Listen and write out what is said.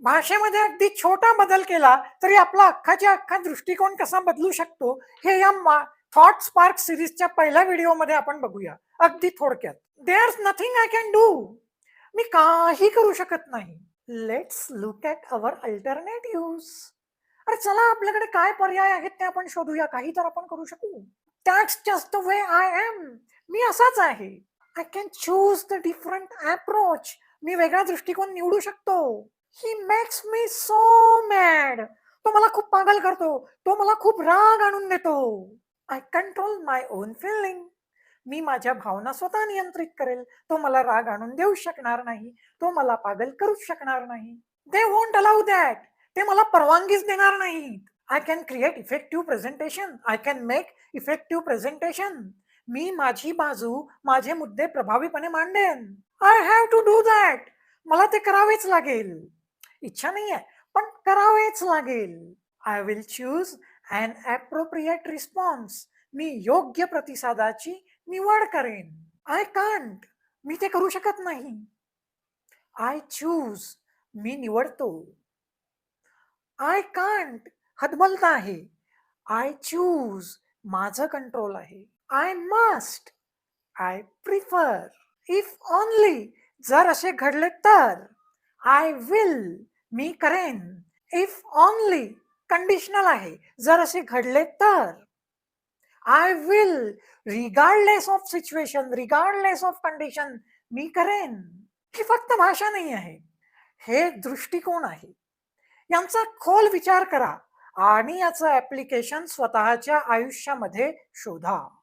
भाषेमध्ये अगदी छोटा बदल केला तरी आपला अख्खाच्या अख्खा दृष्टिकोन कसा बदलू शकतो हे या थॉट स्पार्क सिरीजच्या पहिल्या व्हिडिओमध्ये आपण बघूया. अगदी थोडक्यात. There's nothing I can do मी काही करू शकत नाही. Let's look at our alternative अरे चला आपल्याकडे काय पर्याय आहेत ते आपण शोधूया. काही तर आपण करू शकू. That's just the way I am मी असाच आहे. I can choose the different approach मी वेगळा दृष्टिकोन निवडू शकतो. He makes me so mad तो मला खूप पागल करतो. तो मला खूप राग आणून देतो. I control my own feeling मी माझ्या भावना स्वतः नियंत्रित करेल. तो मला राग आणून देऊ शकणार नाही. तो मला पागल करूच शकणार नाही. दे वोंट अलाउ दॅट ते मला परवानगीच देणार नाहीत. I can create effective presentation I can make effective presentation मी माझी बाजू माझे मुद्दे प्रभावीपणे मांडेन. I have to do that मला ते करावेच लागेल. इच्छा नाही आहे पण करावेच लागेल. I will choose and appropriate response मी योग्य प्रतिसादाची निवड करेन. आय कांट मी ते करू शकत नाही. आय चूज मी निवडतो. आय कांट हतबलता आहे. आय चूज माझं कंट्रोल आहे. I must I prefer if only जर असे घडले तर. आय विल मी करेन. इफ ऑनली कंडिशनल आहे. जर असे घडले तर. I will regardless of situation regardless of condition मी करेन. ही फक्त भाषा नाही आहे. हे दृष्टिकोन आहे. यांचा खोल विचार करा आणि याचं ऍप्लिकेशन स्वतःच्या आयुष्यामध्ये शोधा.